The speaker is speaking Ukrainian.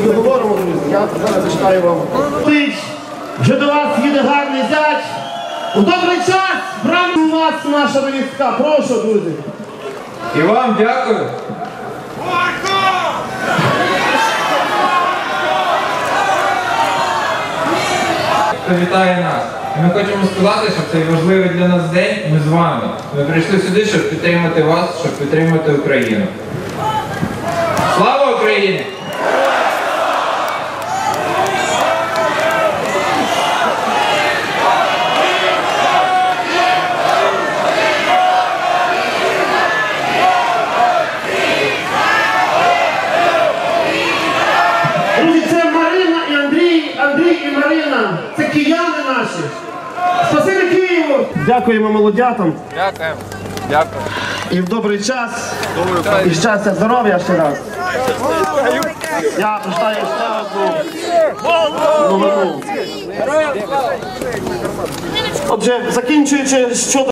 Ми не говоримо, друзі. Я зараз зачитаю вам. Вже до вас їде гарний зять. У добрий час брати у вас наша довідка. Прошу, друзі. І вам дякую. Хто вітає нас. Ми хочемо сказати, що цей важливий для нас день ми з вами. Ми прийшли сюди, щоб підтримати вас, щоб підтримати Україну. Слава Україні! Друзі, це Марина і Андрій, і Марина. Це кияни наші. Спасибі Києву! Дякуємо молодятам. Дякуємо. Дякую. І в добрий час. І щастя, здоров'я ще раз. Я прочитаю ще одну новину. Отже, закінчуючи щодо.